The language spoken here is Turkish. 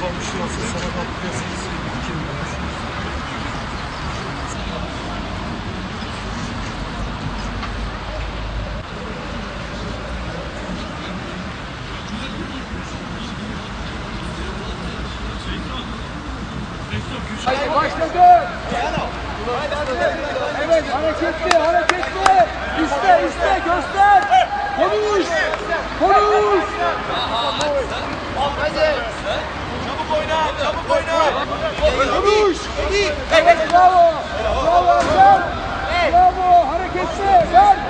Şey olsa sana bakıyorsunuz. Kim bilir. Haydi başladı. Evet hareketli hareketli. İste iste göster. Konuş. Konuş. Evet bravo. Bravo Ercan. Bravo hareketli. Gel.